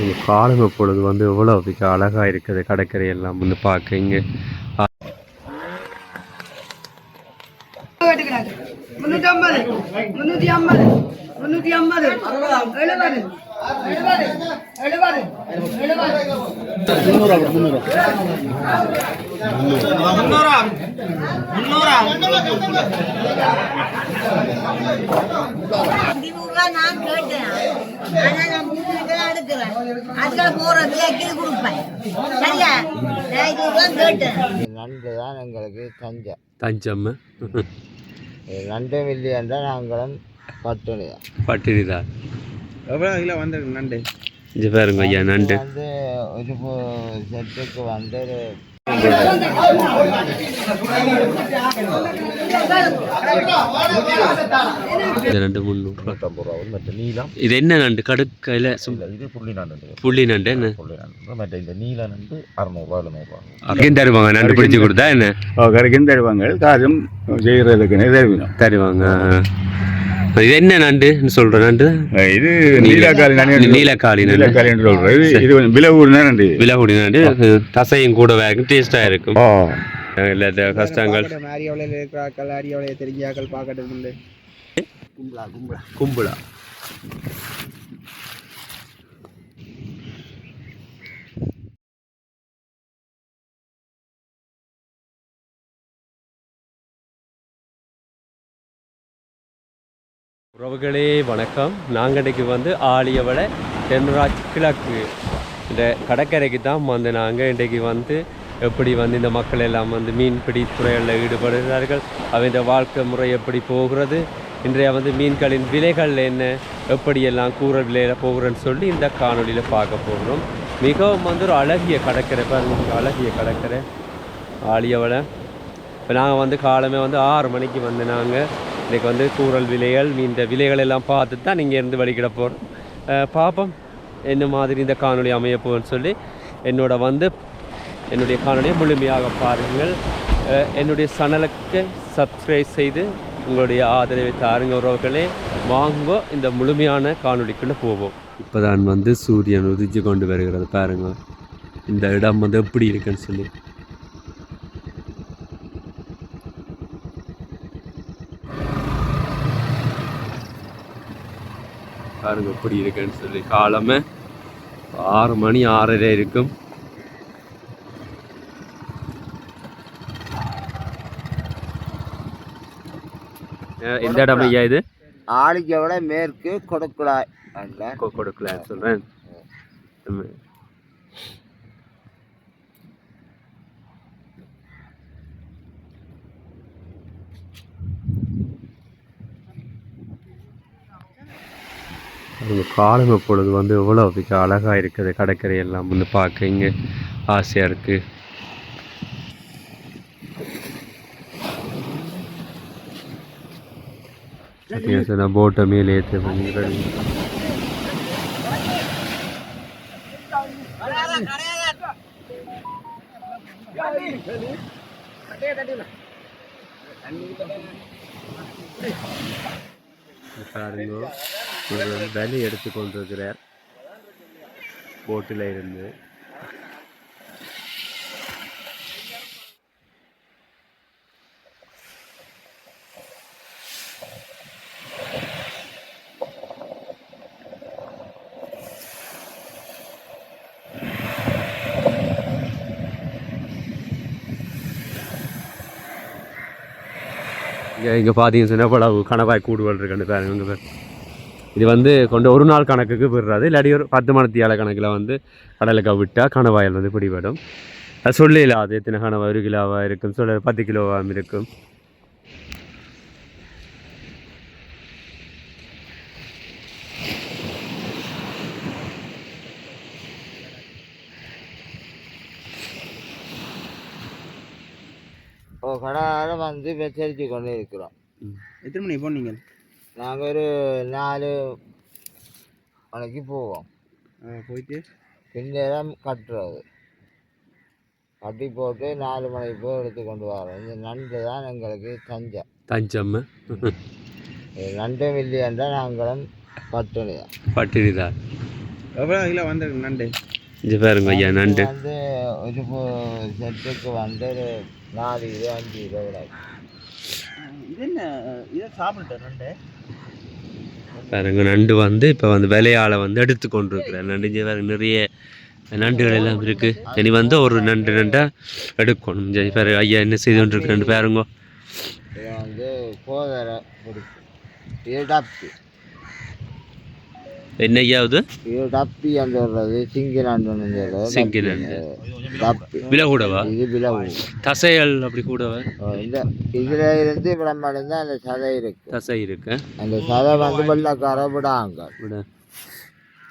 இந்த காலம் பொழுது வந்து எவ்வளோ மிக அழகாக இருக்குது கடற்கரை எல்லாம் வந்து பார்க்க இங்கே நான் கேட்டேன். ஆனா நான் முன்னூறு எடுக்கிறேன். அதுல போறது கீழ் கொடுப்பேன். சரியா? நான் ரூபா கேட்டேன். நண்டு தான் எங்களுக்கு தஞ்சம் தஞ்சம். இது நண்டு மில்லியன் தான் நாங்களும் பட்டுனி தான். பட்டினி தான். எவ்வளோ கிலோ வந்திருக்கு நண்டு? இது பாருங்க ஐயா நண்டு. வந்து ஒரு செட்டுக்கு வந்து நண்டு முந்நூறு. இது என்ன நண்டு? கடுக்கையில் இது புள்ளி நண்டு புள்ளி நண்டு என்ன? நண்டு. மற்ற இந்த நீல நண்டு அறநூறுவா எழுநூறுவா. தருவாங்க நண்டு பிடிச்சி கொடுத்தா என்ன? தருவாங்க. காசும் செய்கிறதுக்குன்னு தருவினோம் தருவாங்க. இது என்ன நண்டுன்னு சொல்ற நண்டு? இது நீலக்காலி நண்டு நீலக்காளி நண்டு. நீலக்காலி என்று சொல்றது இது இது கொஞ்சம் விலை ஊர் நண்டு. விலகுடி நண்டு. தசையும் கூட வேகும் டேஸ்டா இருக்கும். இல்லாத கஷ்டங்கள். எவ்வளோ இருக்கிறாக்கள் அரி எவ்வளோ தெரிஞ்சாக்கள் பார்க்கறது உண்டு. கும்பலா உறவுகளே வணக்கம். நாங்கள் இன்றைக்கி வந்து ஆலியவளை தென்ராஜ் கிழக்கு இந்த கடற்கரைக்கு தான் வந்து நாங்கள் இன்றைக்கு வந்து எப்படி வந்து இந்த மக்கள் எல்லாம் வந்து மீன்பிடி துறைகளில் ஈடுபடுகிறார்கள்? அவங்க வாழ்க்கை முறை எப்படி போகிறது? இன்றைய வந்து மீன்களின் விலைகள் என்ன? எப்படியெல்லாம் கூற விலையில் போகிறேன்னு சொல்லி இந்த காணொளியில் பார்க்க போகிறோம். மிகவும் வந்து ஒரு அழகிய கடற்கரை பாருங்க அழகிய கடற்கரை. ஆலியவளை இப்போ நாங்கள் வந்து காலமே வந்து ஆறு மணிக்கு வந்து நாங்கள் இன்றைக்கி வந்து கூறல் விலைகள் இந்த விலைகள் எல்லாம் பார்த்துட்டு தான் நீங்கள் இருந்து வழிகிட போகிறோம் பார்ப்போம் என்ன மாதிரி இந்த காணொலி அமைய சொல்லி என்னோட வந்து என்னுடைய காணொலியை முழுமையாக பாருங்கள். என்னுடைய சேனலுக்கு சப்ஸ்கிரைப் செய்து உங்களுடைய ஆதரவை தாருங்க உறவுகளே. வாங்குவோம் இந்த முழுமையான காணொலிக்குள்ளே போவோம். இப்போ தான் வந்து சூரியன் உதிச்சு கொண்டு வருகிறது பாருங்க. இந்த இடம் வந்து எப்படி இருக்குன்னு சொல்லி. பாருங்க எப்படி இருக்குன்னு சொல்லி. காலமே ஆறு மணி ஆறரை இருக்கும். எந்த இடம் ஐயா இது? ஆளிக்க விட மேற்கு கொடுக்குழாய். அல்ல கொ- கொடுக்கல சொல்றேன். காலம் இப்பொழுது வந்து எவ்வளோ அழகாக இருக்குது. கடற்கரை எல்லாம் வந்து பார்க்க இங்கே ஆசையாக இருக்குது நான் போட்டை மேலே ஏற்றி ரெடி பாருங்க ஒரு வலி எடுத்து கொண்டிருக்கிறார். போட்டில் இருந்து. இங்கே இங்கே பார்த்தீங்கன்னு சொன்னால் பல கணவாய் கூடுவல் இருக்குன்னு பாருங்க இங்க பேர். இது வந்து கொண்டு ஒரு நாள் கணக்குக்கு விடுறது. இல்லாட்டி ஒரு பத்து மணத்தியால கணக்கில் வந்து கடலுக்கு விட்டால் கணவாயில் வந்து பிடிபடும். சொல்லிடலாம் அது எத்தனை கணவாய் ஒரு கிலோவாக இருக்கும் சொல்ல பத்து கிலோவாக இருக்கும். கடாரம் வந்து விசாரித்து கொண்டு இருக்கிறோம். எத்தனை மணி போனீங்க? நாங்கள் ஒரு நாலு மணிக்கு போவோம். போயிட்டு? பின்னேரம் கட்டுறது. கட்டி போட்டு நாலு மணிக்கு போய் எடுத்து கொண்டு வரோம் இந்த நண்டு தான் எங்களுக்கு தஞ்சம். தஞ்சம். இது நண்டு மில்லியன் தான் நாங்களும் பட்டுனி தான் பட்டினி தான் எவ்வளோ கிலோ வந்திருக்கு நண்டு? இது பாருங்க ஐயா நண்டு. வந்து ஒரு செட்டுக்கு வந்து ஒரு நாலு இது அஞ்சு இது இது என்ன இதை சாப்பிட்டேன் நண்டு. பாருங்க நண்டு வந்து இப்போ வந்து விலையால வந்து எடுத்து கொண்டு இருக்கிறார் நண்டு பாருங்க நிறைய நண்டுகள் எல்லாம் இருக்கு. இனி வந்து ஒரு நண்டு நண்டா எடுக்கணும். சரி பாரு ஐயா என்ன செய்து கொண்டு இருக்கு ரெண்டு பாருங்க வந்து கோதரை பிடிக்கும் இது டப்பி என்ன ஐயா இது இது டப்பி என்று சொல்றது சிங்கி நண்டுன்னு சொல்றது சிங்கி டப்பி. நண்டு. டப்பி விலை கூடவா? இது விலவு தசைகள் அப்படி கூடவா? இந்த இதுல இருந்து விளம்பரம் தான் அந்த சதை இருக்கு. தசை இருக்கு. அந்த சதை வந்து வெள்ளக்கார விடாங்க. விட.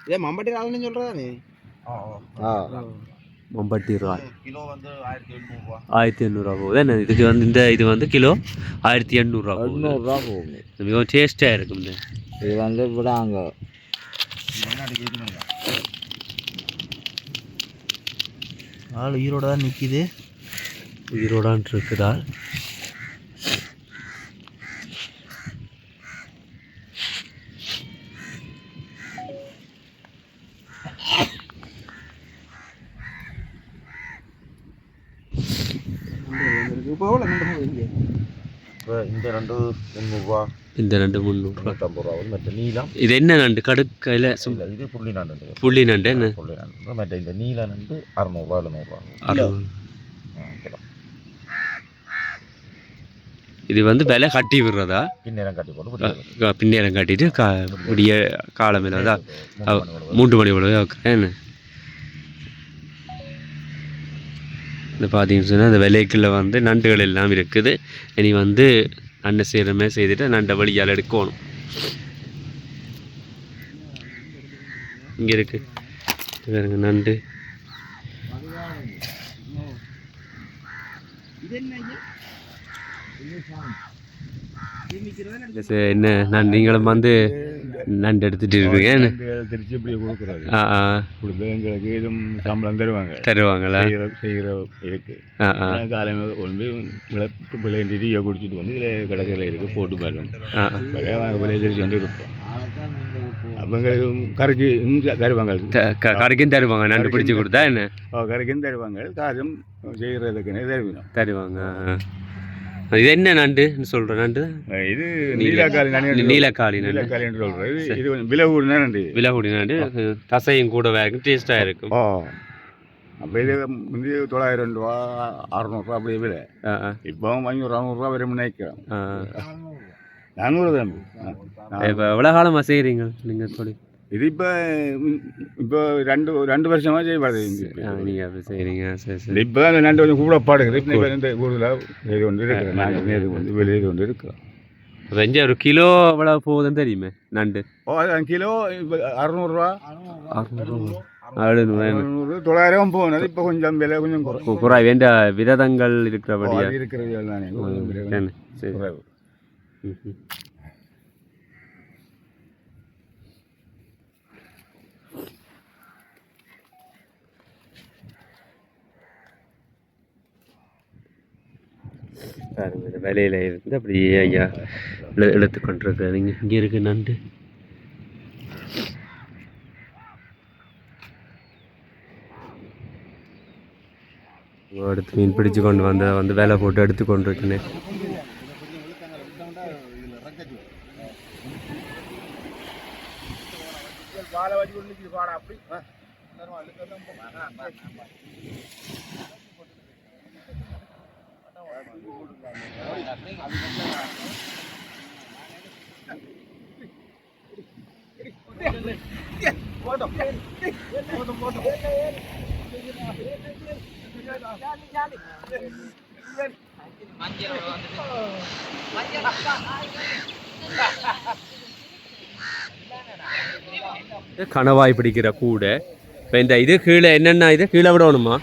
இதே மம்பட்டி ராலன்னு சொல்கிறதானே ஆ மம்பட்டி ராய் கிலோ வந்து ஆயிரத்தி ஆயிரத்தி எண்ணூறுரூவா போகுது. என்ன இதுக்கு வந்து இந்த இது வந்து கிலோ ஆயிரத்தி எண்ணூறுரூவா போகுது. எண்ணூறுரூவா போகும் மிகவும் டேஸ்ட்டாக இருக்கும் இந்த இது வந்து விடாங்க. ஆள் ஈரோட தான் நிற்கிது உயிரோடான் இருக்குதா இப்போ இந்த ரெண்டு முந்நூறுரூவா இந்த ரெண்டு முந்நூறுரூவா நூற்றம்பது ரூபா வந்து மற்ற நீளம் இது என்ன நண்டு? கடுக்கையில் இது புள்ளி நண்டு. புள்ளி நண்டு என்ன? புள்ளி நண்டு. மற்ற இந்த நீல நண்டு அறநூறுவா எழுநூறுவா அறுநூறு. இது வந்து விலை கட்டி விடுறதா? பின்னேரம் கட்டி போட்டு பின்னேரம் கட்டிட்டு கா விடிய காலமே போல மூன்று மணி போல வைக்கிறேன். இந்த பார்த்தீங்கன்னு சொன்னால் இந்த விலைக்குள்ள வந்து நண்டுகள் எல்லாம் இருக்குது. இனி வந்து நண்டை செய்கிறமே செய்துட்டு நண்டை வழியால் எடுக்கணும். இங்கே இருக்கு. பாருங்க நண்டு. என்ன? நான் நீங்களும் வந்து நண்டு எடுத்துட்டு இருக்கீங்க? திருச்சி இப்படி கொடுக்குறாரு. ஆ ஆ. கொடுத்து எங்களுக்கு இதுவும் சம்பளம் தருவாங்க. தருவாங்களா? செய்கிற செய்கிற இருக்கு. காலையில் கொண்டு விளையாண்டு டீயை குடிச்சிட்டு வந்து இதில் கடைசியில் இருக்கு போட்டு பாருங்க. ஆ. ஆ. விளைய திருச்சி வந்து இருப்போம் அவங்களுக்கு கரைக்கு இங்க தருவாங்க. த- க- கடைக்கும் தருவாங்க. நண்டு பிடிச்சி கொடுத்தா என்ன? கரைக்கும் தருவாங்க. காசும் செய்கிறதுக்குன்னு தருவாங்க ஆ. இது என்ன நண்டுன்னு சொல்ற நண்டு? இது நீலக்காலி நண்டு நீலக்காளி நண்டு. நீலக்காலி என்று சொல்றது இது இது கொஞ்சம் விலை கூடின நண்டு. இது. விலகுடி நண்டு தசையும் கூட இருக்கும் டேஸ்டாக இருக்கும். ஓ அப்போ இது முந்தி தொள்ளாயிரம் ரூபா அறநூறுவா அப்படி விலை. இப்போ ஐநூறு அறநூறுவா வரை நினைக்கிறோம். ஆ நானூறு நான் இப்போ எவ்வளோ காலமாக செய்கிறீங்க நீங்கள் சொல்லி இது இப்போ இப்போ ரெண்டு ரெண்டு வருஷமா செய்யப்படுது ஆ நீங்கள் செய்கிறீங்க சரி சரி இப்போ அந்த நண்டு கொஞ்சம் கூட பாடுகிறது இப்போ இந்த கூடுதலாக இது கொண்டு இருக்கிறோம் நாங்கள் நேரு கொண்டு வெளியே கொண்டு இருக்கிறோம் வெஞ்ச ஒரு கிலோ எவ்வளோ போகுதுன்னு தெரியுமே நண்டு ஓ அது கிலோ இப்போ அறநூறுவா அறுநூறு அறநூறு தொள்ளாயிரம் போனது இப்போ கொஞ்சம் விலை கொஞ்சம் குறை குறை வேண்ட விரதங்கள் இருக்கிறபடியா இருக்கிறது தானே கொஞ்சம் விலை கொஞ்சம் என்ன? சரி குறைவு. ம்ஹும். பாருங்க இந்த வேலையில் இருந்து அப்படியே ஐயா இழு- இழுத்து இங்கே இருக்கு நண்டு. எடுத்து மீன் பிடிச்சு கொண்டு வந்த வந்து வேலை போட்டு எடுத்து கொண்டு இருக்கேன் கணவாய் பிடிக்கிற கூடை. இப்போ இந்த இது கீழே என்னென்ன இது? கீழே விடணுமா?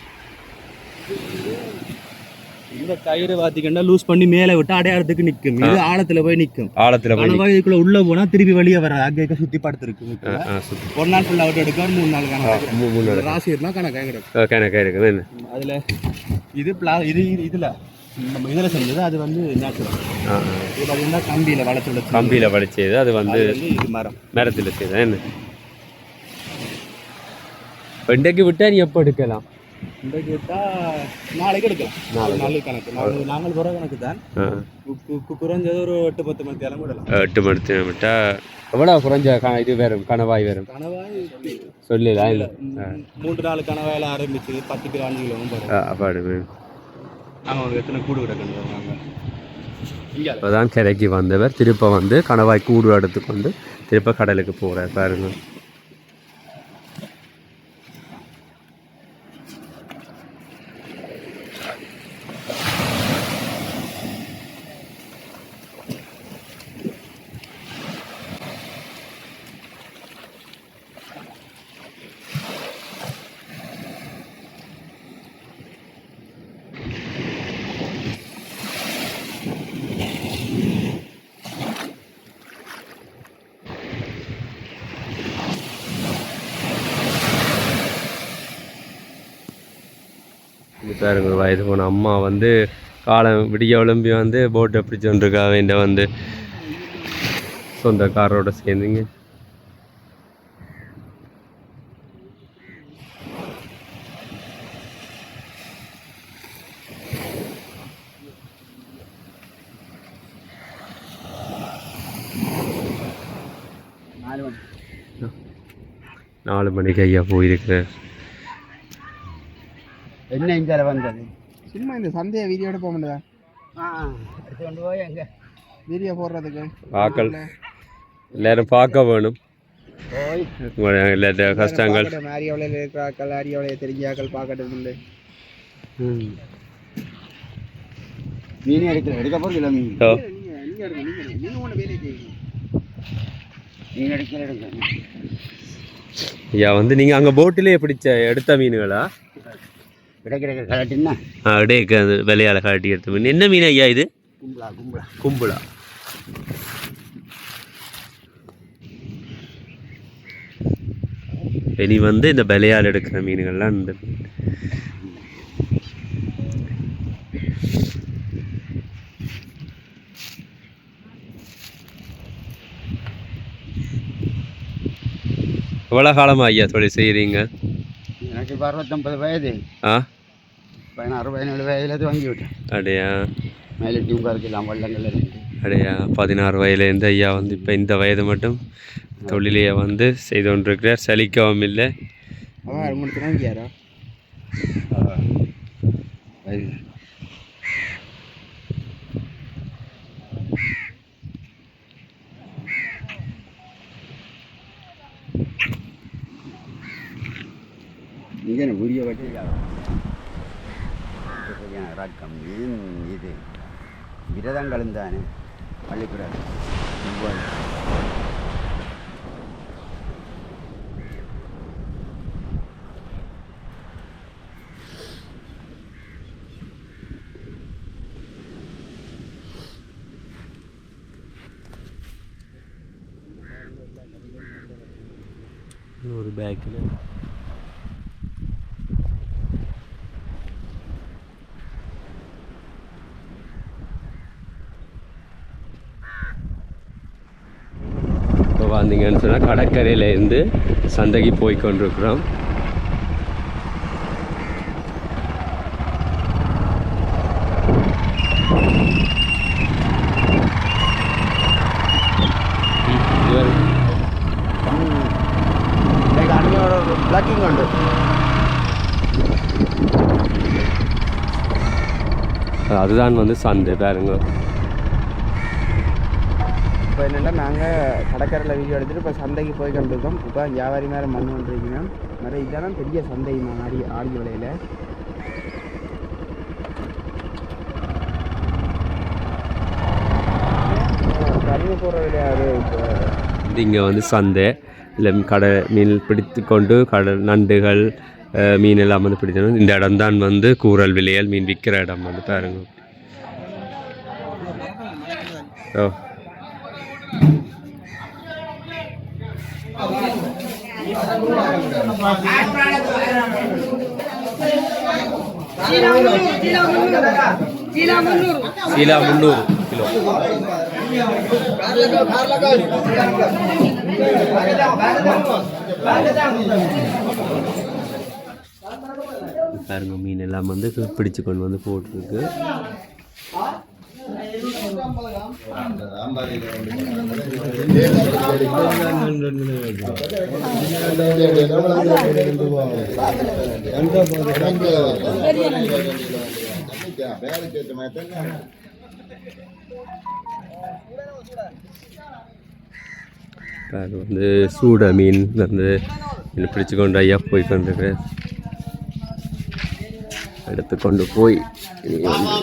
இந்த கயிறு பார்த்தீங்கன்னா லூஸ் பண்ணி மேலே விட்டு அடையாளத்துக்கு நிற்கும் இது ஆழத்துல போய் நிற்கும் ஆழத்தில் போய் கணவாய் இதுக்குள்ள உள்ள போனா திருப்பி வெளியே வர அங்கே சுத்தி படுத்துருக்கு நிக்கும். ஒரு நாள் ஃபுல்லாக விட்டு எடுக்க மூணு நாள் கணக்கு மூணு நாள். ராசி இருந்தால் கணக்கு கணக்கா இருக்குது அதுல இது பிளா இது இது- இதுல. நம்ம இதுல செஞ்சது அது வந்து நேச்சுரல். இது பார்த்தீங்கன்னா கம்பியில வளர்த்து கம்பியில் வலிச்சது அது வந்து இது மரம். மரத்தில் செய்தா என்ன? இப்போ இன்றைக்கு விட்டா நீ எப்போ எடுக்கலாம்? இன்றைக்கு விட்டா நாளைக்கு எடுக்கலாம். நாலு நாளைக்கு கணக்கு. நாங்கள் நாங்கள் போகிற கணக்கு தான் குறைஞ்சது ஒரு எட்டு பத்து மணி தேலம் விடலாம். எட்டு மணி விட்டா எவ்வளோ குறைஞ்ச க இது வரும் கணவாய் வரும்? கணவாய் சொல்லலாம் இல்லை மூன்று நாள் கணவாயில் ஆரம்பிச்சு பத்து கிலோ அஞ்சு கிலோ வரும். அப்பாடு நாங்கள் எத்தனை கூடு கிடக்கணும் நாங்கள் இங்கே. இப்போ தான் கரைக்கு வந்தவர் திருப்ப வந்து கணவாய் கூடு எடுத்துக்கு வந்து திருப்ப கடலுக்கு போகிறார் பாருங்க இது பாருங்க ஒரு வயது போன அம்மா வந்து காலம் விடிய விளம்பி வந்து போட்டை பிடிச்சி வந்துருக்கா வேண்ட வந்து சொந்தக்காரரோட சேர்ந்துங்க. நாலு மணிக்கு ஐயா போயிருக்கிறார். என்ன இங்கே வந்தது? சும்மா இந்த சந்தையை வீடியோ எடுப்ப முடியுதா ஆ எடுத்து கொண்டு போய் எங்கே வீடியோ போடுறதுக்கு. ஆக்கள் எல்லாரும் பார்க்க வேணும். கஷ்டங்கள். அரியவளையில் இருக்கிற ஆக்கள் அரியவளையை தெரிஞ்ச ஆக்கள் பார்க்கட்டும் இல்லை மீன் எடுக்கல. எடுக்க போகிறதில்ல மீன். ஓ. நீங்கள் ஒன்று வேலையை செய்யுங்க மீன் எடுக்கல எடுங்க ஐயா வந்து நீங்கள் அங்கே போட்டிலே பிடிச்ச எடுத்த மீனுகளா? அப்படியே விலையால் காட்டி எடுத்த மீன் என்ன மீன் ஐயா இது? கும்பலா கும்பலா. கும்பலா. இனி வந்து இந்த விலையால் எடுக்கிற மீன்கள்லாம் இந்த மீன். எவ்வளோ காலமா ஐயா தொழில் செய்கிறீங்க எனக்கு இப்போ அறுபத்தொம்பது வயது. ஆ? பதினாறு பதினேழு வயதுல வாங்கி விட்டேன் அப்படியா மேலே டியூங்கா இருக்கலாம் வள்ளங்கள் இருக்கு அப்படியா பதினாறு வயதுலேருந்து ஐயா வந்து இப்போ இந்த வயது மட்டும் தொழிலையை வந்து செய்து கொண்டிருக்கிறார் சலிக்கவும் இல்லை அவன் மூணு தினம் யாரா இங்கே வீடியோ கட்டி ரக்கம் மீன் இது விரதம் கலந்தானே? பள்ளிக்கூடாது. ஒரு பேக்கில் இப்போ வந்தீங்கன்னு சொன்னால் கடற்கரையிலேருந்து சந்தைக்கு போய் கொண்டிருக்கிறோம் ഇവർ ബ്ലാക്കിംഗ് ഉണ്ട് அதுதான் வந்து சந்தை பாருங்க இப்போ என்னென்னா நாங்கள் கடற்கரையில் வீடியோ எடுத்துகிட்டு இப்போ சந்தைக்கு போய் கொண்டிருக்கோம். இப்போ வியாபாரி மேலே மண் வந்துருக்கீங்க. நிறைய இதெல்லாம் பெரிய சந்தை ஆடி ஆடி விலையில். கரும்பு போகிற இப்போ இங்கே வந்து சந்தை. இல்லை கடை மீன் பிடித்து கொண்டு கடல் நண்டுகள் மீன் எல்லாம் வந்து பிடிக்கணும் இந்த இடம் தான் வந்து கூரல் விலையால் மீன் விற்கிற இடம் வந்து பாருங்க. ஓ. சீலா முந்நூறு கிலோ. பாருங்க மீன் எல்லாம் வந்து பிடிச்சு கொண்டு வந்து போட்டிருக்கு. அது வந்து சூட மீன் வந்து மீன் பிடிச்சு கொண்டு ஐயா போய் கொண்டிருக்கிறேன் எடுத்து கொண்டு போய். இனி வந்து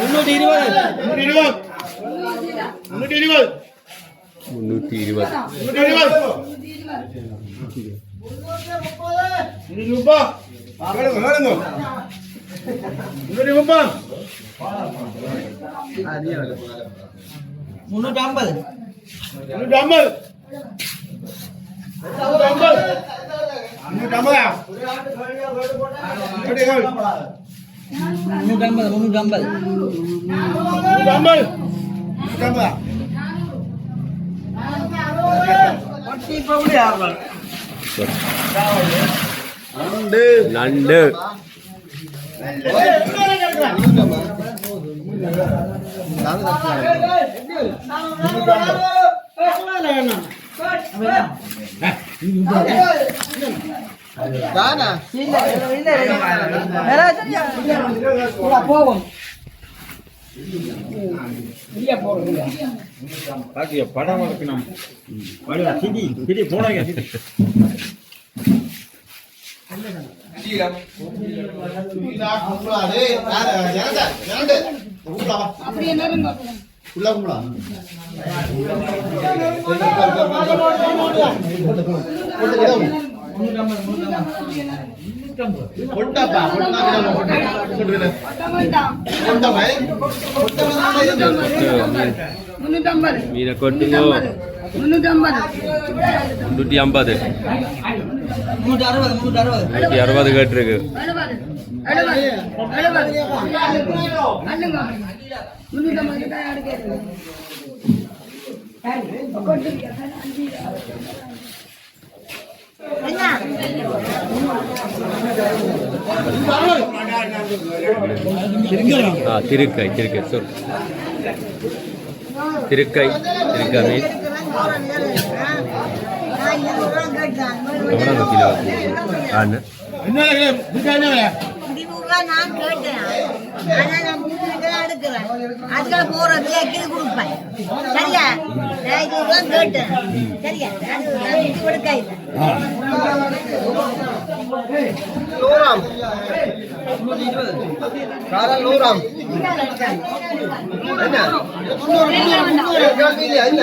മുന്നൂറ്റി ഇരുപത്. മുന്നൂറ്റി ഇരുപത് മുന്നൂറ്റി ഇരുപത് മുന്നൂറ്റി ഇരുപത് മുന്നൂറ്റി ഇരുപത് முந்நூற்றி ஐம்பது முந்நூற்றி ஐம்பது முந்நூற்றி ஐம்பது நண்டு. போவோம் படம் வளர்க்கணும். சிடி சிடி போனாங்க சிடி. அப்படி என்ன முன்னூற்றம்பது. மீனை கொட்டுங்கோ. முன்னூற்றம்பது முந்நூற்றி ஐம்பது முந்நூற்றி அறுபது முந்நூற்றி அறுபது. கேட்டிருக்கு எழுபது எழுபது எழுபது அண்ணுங்க முன்னூற்றம்பது தான் அடுக்கிறது ஆ திருக்கை திருக்கை சொல். திருக்கை திருக்கை மீன். எவ்வளோ கிலோ ஆண்ணா முடிவுகளா நான் கேட்டேன் ஆனா நான் முடிவுகளா எடுக்கிறேன் அதுக்காக போற விலைக்கு கொடுப்பேன் சரியா நான் இதுதான் கேட்டேன் சரியா நான் விட்டு கொடுக்க இல்லை நூறாம் காலம் நூறாம் என்ன என்ன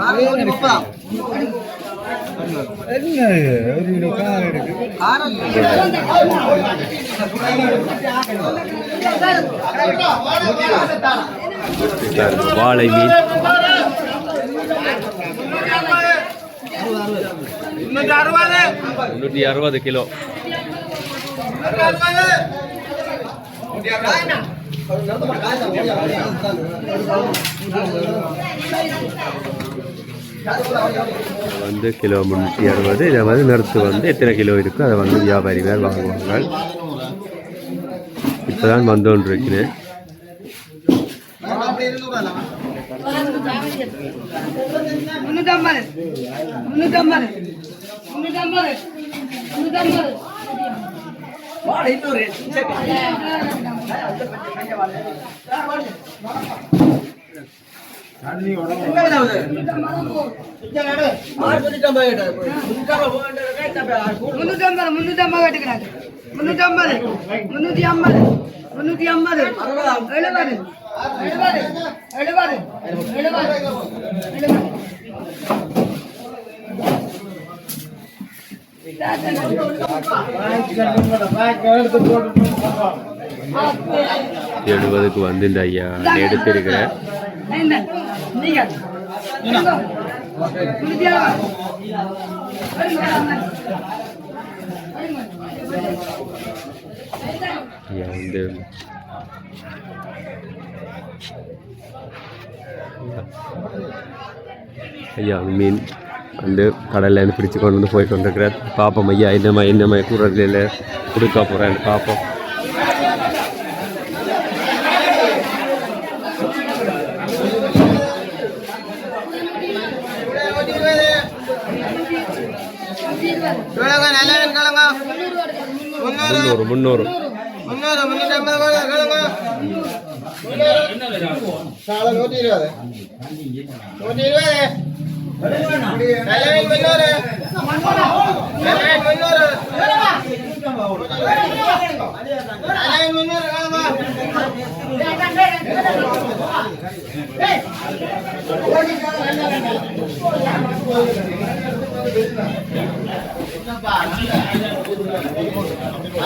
காரல் நூத்தி முப்பதாம் காரல் வாழை மீன். அறுபது கிலோ. வந்து கிலோ முந்நூற்றி அறுபது. இதை வந்து நிறுத்து வந்து எத்தனை கிலோ இருக்கோ அதை வந்து வியாபாரி வேறு வாங்குவாங்க இப்போதான் வந்து கொண்டு இருக்கிறேன் முன்னூற்றம்பது. கட்டுக்கிறாங்க முன்னூத்தி ஐம்பது முன்னூத்தி ஐம்பது முன்னூத்தி ஐம்பது எழுபது எழுபது எழுபது எழுபது எழுபது. எழுபதுக்கு வந்து இந்த ஐயா எடுத்திருக்கிறேன் எழுபது ஐயா மீன் வந்து கடல்லேருந்து பிடிச்சு கொண்டு வந்து போய் கொண்டிருக்கிறார் பார்ப்போம் ஐயா என்னம்மா என்னம்மா கூறதில் கொடுக்க போகிறேன்னு பார்ப்போம் முந்நூறு முந்நூறு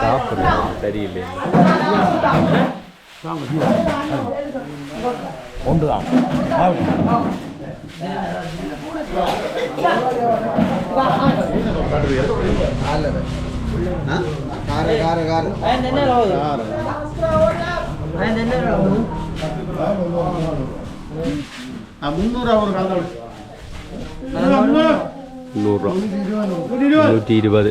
சாப்பிடலாம் சரியில்லை ஒன்றுதான் அல்ல எனக்கு இந்த இந்த கதைக்கு சாப்பிட்றேன் சரியில்லை கார கார கார நூறுரூவா நூற்றி இருபது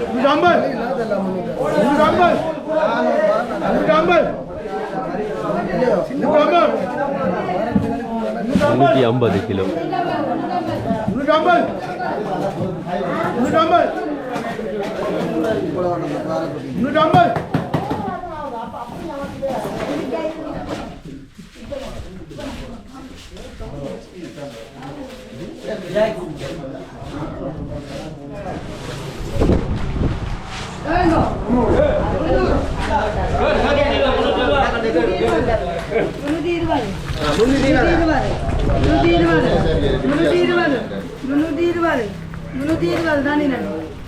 ஐம்பது நானும் உண்டாடுங்க நூற்றி ஐம்பது கிலோ முன்னூத்தி இருபது முன்னூத்தி இருபது முன்னூத்தி இருபது முன்னூத்தி இருபது முன்னூத்தி இருபது முன்னூத்தி இருபது தானே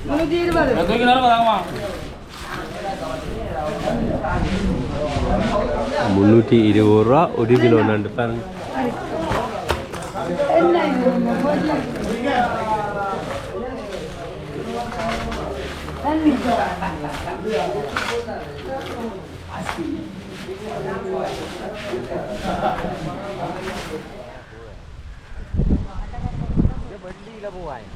முன்னூத்தி இருபது முந்நூற்றி இருபது ரூபா ஒரு கிலோ நண்டு பாருங்க என்ன இது? தண்ணி. வெள்ளியில போவாய்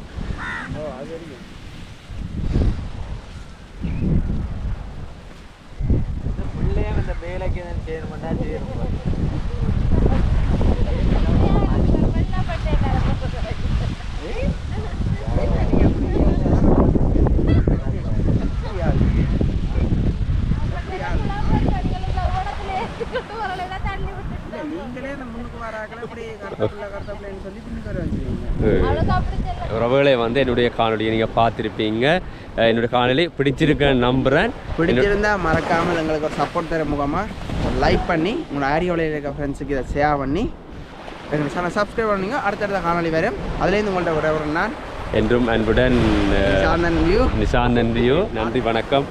வந்து என்னுடைய காணொலியை நீங்கள் பார்த்துருப்பீங்க. என்னுடைய காணொலி பிடிச்சிருக்கேன்னு நம்புகிறேன் பிடிச்சிருந்தா மறக்காமல் எங்களுக்கு ஒரு சப்போர்ட் தர முகமாக லைக் பண்ணி உங்களோட ஆரியோலையில் இருக்க ஃப்ரெண்ட்ஸுக்கு இதை ஷேர் பண்ணி எங்களுக்கு சேனல் சப்ஸ்கிரைப் பண்ணுங்க. அடுத்தடுத்த காணொலி வரும். அதுலேருந்து உங்கள்ட்ட விட ஒரு நான். என்றும் அன்புடன் நிஷாந்தன் வியூ நன்றி வணக்கம்.